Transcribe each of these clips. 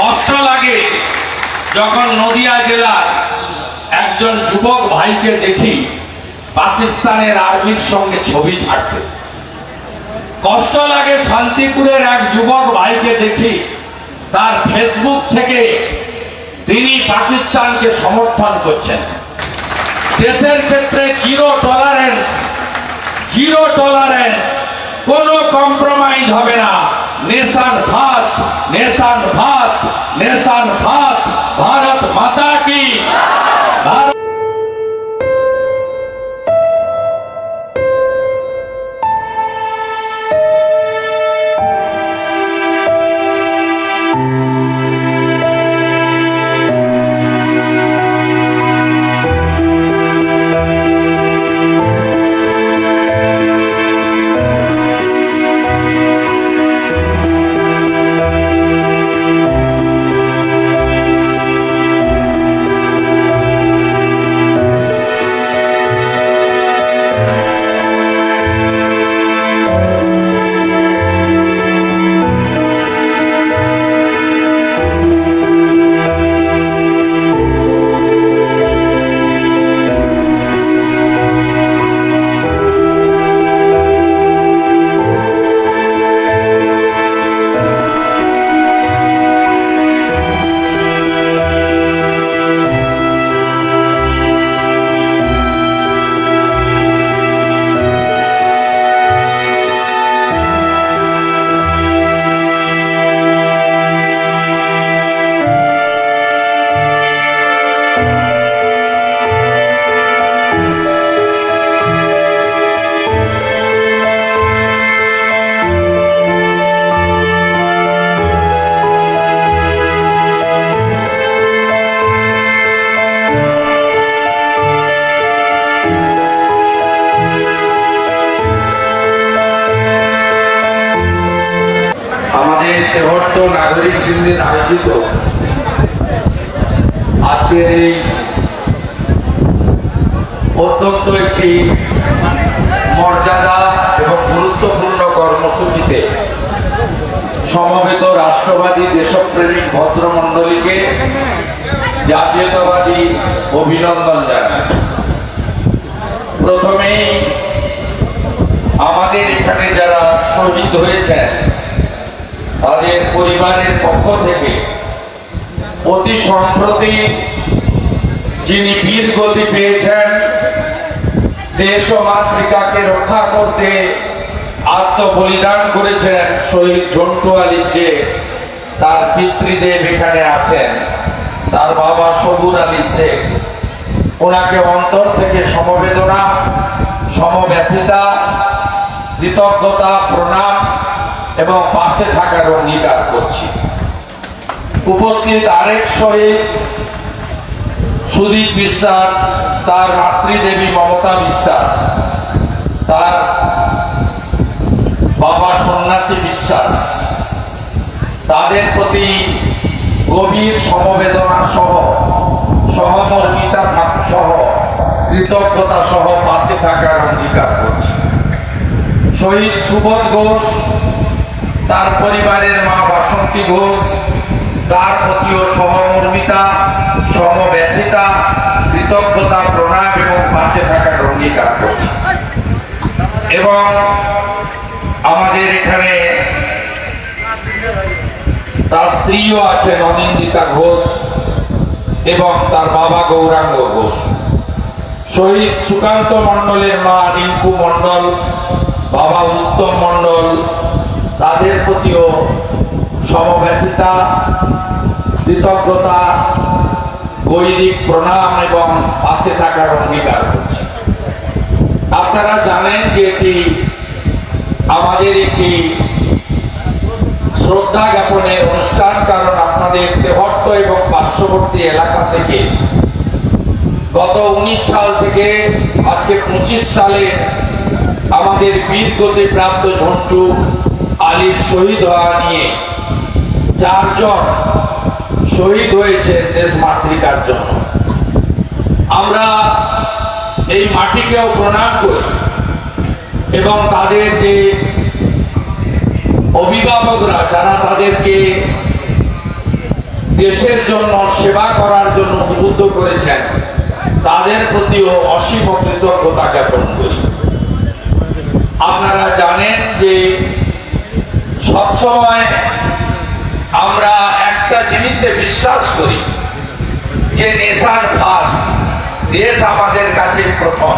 কষ্ট লাগে যখন নদিয়া জেলার একজন যুবক ভাইকে দেখি পাকিস্তানের আর্মির সঙ্গে ছবি ছাড়তে। কষ্ট লাগে শান্তিপুরের এক যুবক ভাইকে দেখি তার ফেসবুক থেকে তিনি পাকিস্তানকে সমর্থন করছেন। দেশের ক্ষেত্রে জিরো টলারেন্স জিরো টলারেন্স কোনো কম্প্রোমাইজ হবে না। Nation first nation first nation first Bharat Mata কি আজকের এই অত্যন্ত একটি মর্যাদা এবং গুরুত্বপূর্ণ কর্মসূচিতে সমবেত রাষ্ট্রবাদী দেশপ্রেমিক ভদ্রমণ্ডলীকে জাতীয়তাবাদী অভিনন্দন জানাই। প্রথমেই আমাদের এখানে যারা শহীদ হয়েছেন, তাদের পরিবারের পক্ষ থেকে অতি সম্প্রতি যিনি বীর গতি পেয়েছেন, দেশ ও মাতৃকাকে রক্ষা করতে আত্মবলিদান করেছেন শহীদ ঝন্টু আলী শেখ তার পিতৃদেব এখানে আছেন। তার বাবা সবুর আলী শেখ ওনাকে অন্তর থেকে সমবেদনা, সমব্যথিতা, কৃতজ্ঞতা, প্রণাম এবং পাশে থাকার অঙ্গীকার করছি। উপস্থিত আরেক শহীদ সুদীপ বিশ্বাস, তার মাতৃদেবী মমতা বিশ্বাস, তার বাবা সন্ন্যাসী বিশ্বাস। তাদের প্রতি গভীর সমবেদনা সহ, সহমর্মিতা সহ, কৃতজ্ঞতা সহ পাশে থাকার অঙ্গীকার করছি। শহীদ সুবোধ ঘোষ, তার পরিবারের মা বাসন্তী ঘোষ তার প্রতিও সহমর্মিতা সমব্যথিতা, কৃতজ্ঞতা, প্রণাম এবং পাশে থাকার অঙ্গীকার করছি। এবং আমাদের এখানে তার স্ত্রীও আছেন অনিন্দিতা ঘোষ এবং তার বাবা গৌরাঙ্গ ঘোষ। শহীদ সুকান্ত মণ্ডলের মা রিঙ্কু মণ্ডল, বাবা উত্তম মণ্ডল, তাদের প্রতিও সমব্যথিতা, কৃতজ্ঞতা, বৈদিক প্রণাম এবং পাশে থাকার অঙ্গীকার করছি। আপনারা জানেন যে এটি আমাদের একটি শ্রদ্ধা জ্ঞাপনের অনুষ্ঠান, কারণ আপনাদের তেহট্ট এবং পার্শ্ববর্তী এলাকা থেকে গত উনিশ সাল থেকে আজকে পঁচিশ সালে আমাদের বীর গতি প্রাপ্ত ঝন্টু আলীর শহীদ হওয়া নিয়ে চারজন শহীদ হয়েছে দেশ মাতৃকার জন্য। আমরা এই মাটিকেও প্রণাম করি এবং তাদের যে অভিভাবকরা, যারা তাদেরকে দেশের জন্য সেবা করার জন্য উদ্বুদ্ধ করেছেন, তাদের প্রতিও অসীম কৃতজ্ঞতা জ্ঞাপন করি। আপনারা জানেন যে সবসময় আমরা একটা জিনিসে বিশ্বাস করি যে নেশার ফার্স্ট দেশ আমাদের কাছে প্রথম।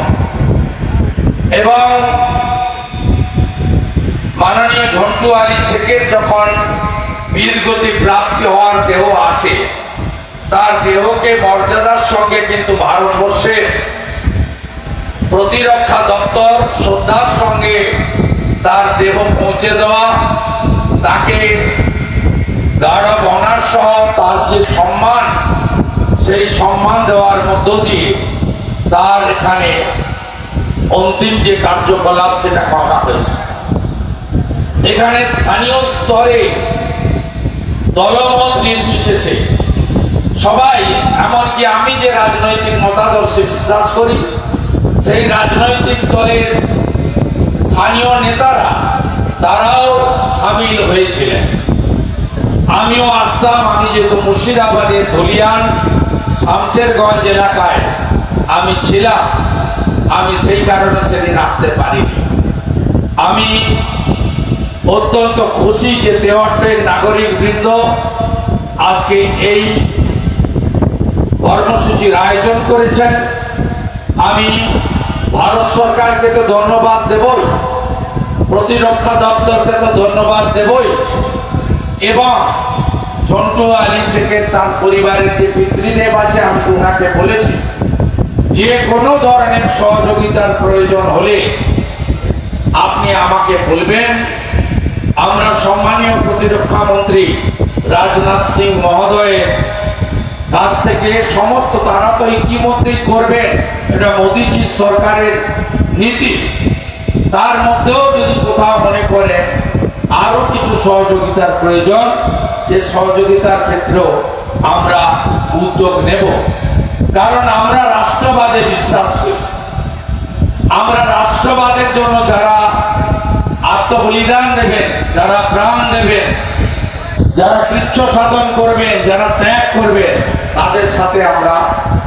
এবং মাননীয় ঝন্টু আলী শেখের যখন বীরগতি প্রাপ্তি হওয়ার দেহ আসে, তার দেহকে মর্যাদার সঙ্গে কিন্তু ভারতবর্ষের প্রতিরক্ষা দপ্তর শ্রদ্ধার সঙ্গে তার দেহ পৌঁছে দেওয়া, তাকে গার্ড অফ অনার সহ তার যে সম্মান, সেই সম্মান দেওয়ার মধ্য দিয়ে তার এখানে অন্তিম যে কার্যকলাপ, সেটা করা হয়েছে। এখানে স্থানীয় স্তরে দলমত নির্বিশেষে সবাই, এমনকি আমি যে রাজনৈতিক মতাদর্শে বিশ্বাস করি, সেই রাজনৈতিক দলের স্থানীয় নেতারা, তারাও সামিল হয়েছিলেন। আমিও আসতাম, আমি যেহেতু মুর্শিদাবাদের ধলিয়ান, শামশেরগঞ্জ এলাকায় আমি ছিলাম, আমি সেই কারণে সেদিন আসতে পারিনি। আমি অত্যন্ত খুশি যে দেওয়ারটের নাগরিক বৃন্দ আজকে এই কর্মসূচির আয়োজন করেছেন। আমি ভারত সরকারকে তো ধন্যবাদ দেবই, প্রতিরক্ষা দপ্তরকে তো ধন্যবাদ দেবই। এবং ঝন্টু আলী শেখের তার পরিবারের যে পিতৃদেব আছে, আমি ওনাকে বলেছি, যে কোনো ধরনের সহযোগিতার প্রয়োজন হলে আপনি আমাকে বলবেন। আমরা সম্মানীয় প্রতিরক্ষা মন্ত্রী রাজনাথ সিং মহোদয়ের কাছ থেকে সমস্ত তারা তো ইতিমধ্যেই করবেন। এটা মোদীজি সরকারের নীতি। তার মধ্যেও যদি কোথাও মনে করে আরও কিছু সহযোগিতার প্রয়োজন, সে সহযোগিতার ক্ষেত্রেও আমরা উদ্যোগ নেব। কারণ আমরা রাষ্ট্রবাদে বিশ্বাস করি। আমরা রাষ্ট্রবাদের জন্য যারা আত্মবলিদান দেবেন, যারা প্রাণ দেবেন, যারা কৃচ্ছ সাধন করবেন, যারা ত্যাগ করবেন, তাদের সাথে আমরা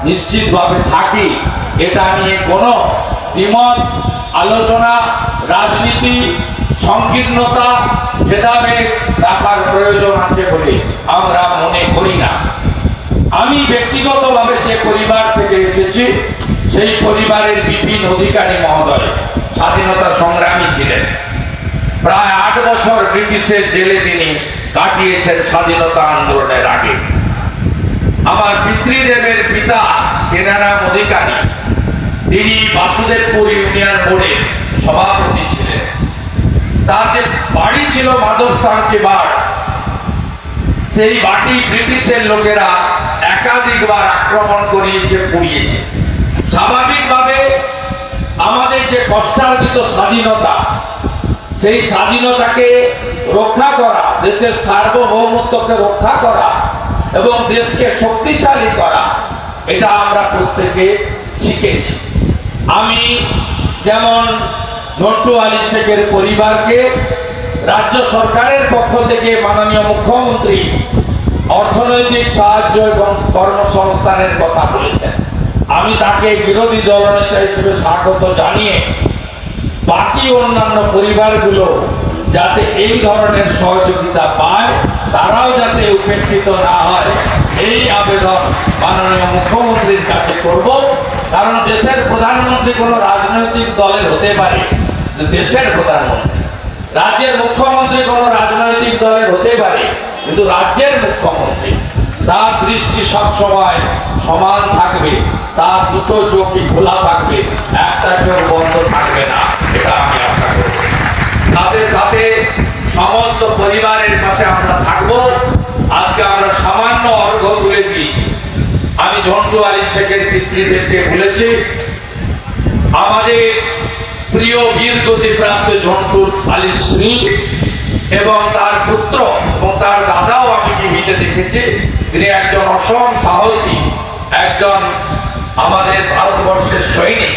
নিশ্চিতভাবে থাকি। এটা নিয়ে কোনো দ্বিমত, আলোচনা, রাজনীতি সংকীর্ণতা ভেদাভেদ রাখার প্রয়োজন আছে বলে আমরা মনে করি না। আমি ব্যক্তিগতভাবে যে পরিবার থেকে এসেছি, সেই পরিবারের বিপিন অধিকারী মহোদয় স্বাধীনতা সংগ্রামী ছিলেন। প্রায় আট বছর ব্রিটিশের জেলে তিনি কাটিয়েছেন স্বাধীনতা আন্দোলনের আগে। আমার পিতৃদেবের পিতা, কেনারাম অধিকারী, তিনি বাসুদেবপুর ইউনিয়ন বোর্ডের সভাপতি ছিলেন। তার যে বাড়ি ছিল মাধব সাংকে বার সেই বাটি ব্রিটিশের লোকেরা একাধিকবার আক্রমণ করিয়েছে, পুড়িয়েছে। স্বাভাবিকভাবে আমাদের যে কষ্টার্জিত স্বাধীনতা, সেই স্বাধীনতাকে রক্ষা করা, দেশের সার্বভৌমত্বকে রক্ষা করা এবং দেশকে শক্তিশালী করা, এটা আমরা প্রত্যেকে শিখেছি। আমি যেমন ঝন্টু আলী শেখের পরিবারকে রাজ্য সরকারের পক্ষ থেকে মাননীয় মুখ্যমন্ত্রী অর্থনৈতিক সাহায্য এবং কর্মসংস্থানের কথা বলেছেন। আমি তাকে বিরোধী দলনেতা হিসেবে স্বাগত জানিয়ে বাকি অন্যান্য পরিবারগুলো যাতে এই ধরনের সহযোগিতা পায়, তারাও যাতে উপেক্ষিত না হয়, এই আবেদন মাননীয় মুখ্যমন্ত্রীর কাছে করব। কারণ দেশের প্রধানমন্ত্রী কোনো রাজনৈতিক দলের হতে পারে দেশের প্রধানমন্ত্রী। রাজ্যের মুখ্যমন্ত্রী কোনো রাজনৈতিক দলের হতে পারে কিন্তু রাজ্যের মুখ্যমন্ত্রী, তার দৃষ্টি সবসময় সমান থাকবে। তার দুটো চোখই খোলা থাকবে। একটা চোখ বন্ধ থাকবে না। এটা আমি আশা করি। সাথে সাথে সমস্ত পরিবারের পাশে আমরা থাকব। আজকে আমরা সামান্য অর্ঘ দিয়েছি আমি ঝন্টু আলী শেখের বলেছি, আমাদের প্রিয় বীর গতিপ্রাপ্ত ঝন্টু আলী স্ত্রী এবং তার পুত্র এবং তার দাদাও আমি টিভিতে দেখেছি। তিনি একজন অসম সাহসী, একজন আমাদের ভারতবর্ষের সৈনিক।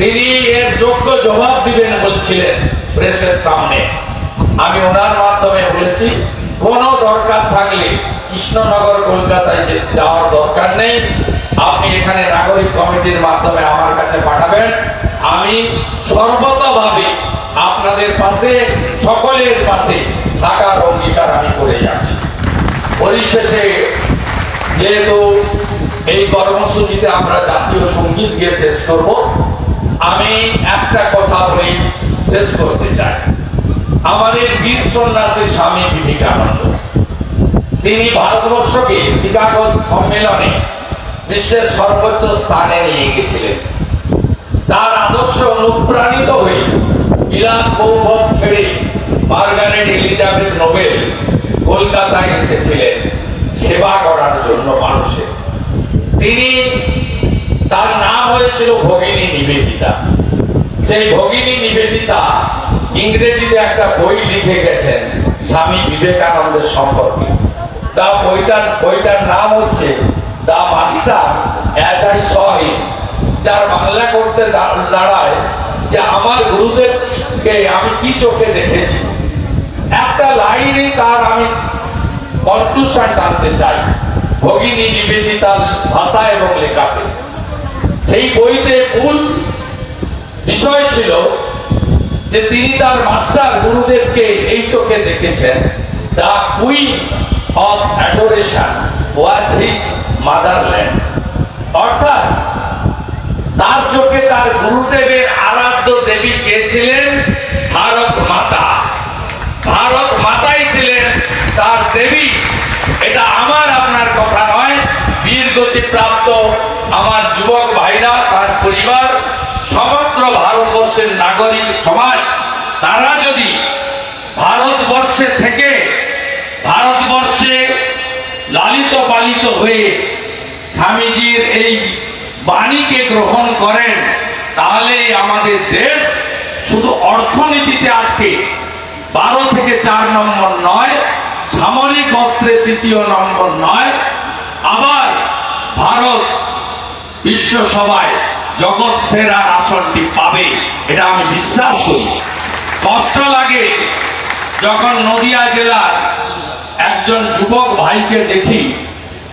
তিনি এর যোগ্য জবাব দিবেন বলছিলেন প্রেসের সামনে। আমি ওনার মাধ্যমে বলেছি, কোনো দরকার কৃষ্ণনগর, কলকাতায় যে যাওয়ার দরকার নেই, আপনি এখানে নাগরিক কমিটির মাধ্যমে আমার কাছে পাঠাবেন। আমি সর্বতভাবে আপনাদের পাশে, সকলের পাশে থাকার অঙ্গীকার আমি করে যাচ্ছি। পরিশেষে যেহেতু এই কর্মসূচিতে আমরা জাতীয় সংগীত গিয়ে শেষ করব, আমি একটা কথা বলে, শেষ করতে চাই। আমাদের বীর সন্ন্যাসী স্বামী বিবেকানন্দ। তিনি ভারতবর্ষকে শিকাগো সম্মেলনে বিশ্বের সর্বোচ্চ স্থানে নিয়ে গেছিলেন। তার আদর্শ অনুপ্রাণিত হয়ে বিলাস বৌভব ছেড়ে মার্গারেট এলিজাবেথ নোবেল কলকাতায় এসেছিলেন, সেবা করার জন্য মানুষের তিনি তার নাম হয়েছিল ভগিনী নিবেদিতা। সেই ভগিনী নিবেদিতা ইংরেজিতে একটা বই লিখে গেছেন, স্বামী বিবেকানন্দের সম্পর্কে। তা বইটার বইটার নাম হচ্ছে দা মাস্টার অ্যাজ আই যার বাংলা করতে দাঁড়ায় যে আমার গুরুদেবকে আমি কি চোখে দেখেছি। একটা লাইনে তার আমি কনক্লুশন টানতে চাই। ভগিনী নিবেদিতার ভাষা এবং লেখাতে। সেই বইতে মূল বিষয় ছিল যে তিনি তার মাস্টার গুরুদেবকে এই চোখে দেখেছেন। The queen of adoration was his motherland অর্থাৎ, তার চোখে তার গুরুদেবের আরাধ্য দেবী কে ছিলেন? ভারত মাতা। ভারত মাতাই ছিলেন তার দেবী। এটা আমার, আপনার কথা নয়, বীর গতি প্রাপ্ত আমার যুবক ভাইরা, তার পরিবার, সমগ্র ভারতবর্ষের নাগরিক সমাজ, তারা যদি ভারতবর্ষে থেকে পালিত হয়ে স্বামীজির এই বাণীকে গ্রহণ করেন, তাহলে আমাদের দেশ শুধু অর্থনীতিতে আজকে বারো থেকে চার নম্বর নয়, সামরিক অস্ত্রে তৃতীয় নম্বর নয়, আবার ভারত বিশ্ব সভায় জগৎ সেরার আসনটি পাবে, এটা আমি বিশ্বাস করি। কষ্ট লাগে যখন নদিয়া জেলার একজন যুবক ভাইকে দেখি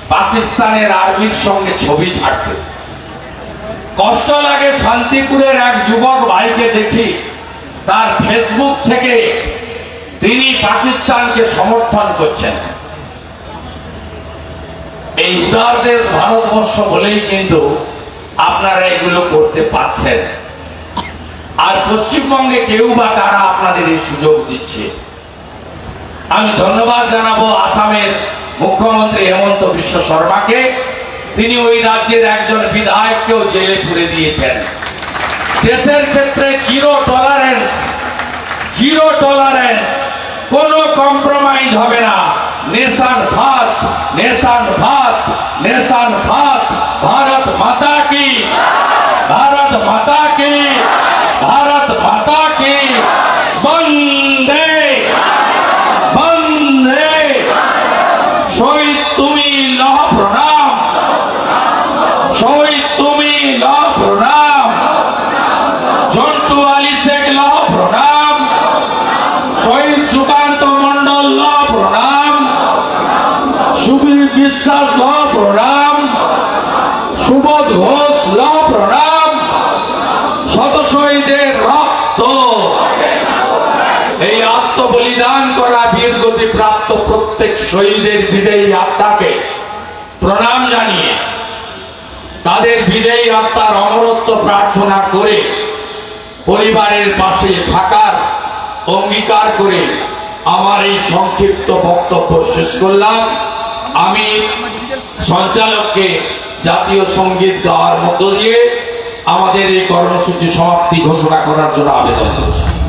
পাকিস্তানের আর্মির সঙ্গে ছবি ছাড়তে। কষ্ট লাগে শান্তিপুরের এক যুবক ভাইকে দেখি, তার ফেসবুক থেকে তিনি পাকিস্তানকে সমর্থন করছেন। এই উদার দেশ ভারতবর্ষ বলেই কিন্তু আপনারা এগুলো করতে পারছেন। আর পশ্চিমবঙ্গে কেউ বা কারা আপনাদের এই সুযোগ দিচ্ছে। আমি ধন্যবাদ জানাব আসামের মুখ্যমন্ত্রী হেমন্ত বিশ্ব শর্মাকে, তিনি ওই রাজ্যের একজন বিধায়ককেও জেলে পুরে দিয়েছেন। দেশের ক্ষেত্রে জিরো টলারেন্স জিরো টলারেন্স কোনো কম্প্রোমাইজ হবে না। Nation first nation first nation first Bharat Mata কি ভারত মাতা কি ভারত মাতা কি বন্দে বন্দে শহীদ তুমি লহ প্রণাম শহীদ তুমি লহ প্রণাম জন্টু আলী শেখ লহ প্রণাম শহীদ সুকান্ত মন্ডল লহ প্রণাম সুবীর বিশ্বাস লহ প্রণাম। সুবোধ ঘোষ লহ প্রণাম। শত শহীদের রক্ত। এই আত্মবলিদান করা বীর গতি প্রাপ্ত প্রত্যেক শহীদের বিদেয়ী আত্মাকে প্রণাম জানিয়ে তাদের বিদেয়ী আত্মার অমরত্ব প্রার্থনা করে পরিবারের পাশে থাকার অঙ্গীকার করে আমার এই সংক্ষিপ্ত বক্তব্য শেষ করলাম। আমি সঞ্চালককে জাতীয় সংগীত গাওয়ার মধ্য দিয়ে আমাদের এই কর্মসূচি সমাপ্তি ঘোষণা করার জন্য আবেদন করছি।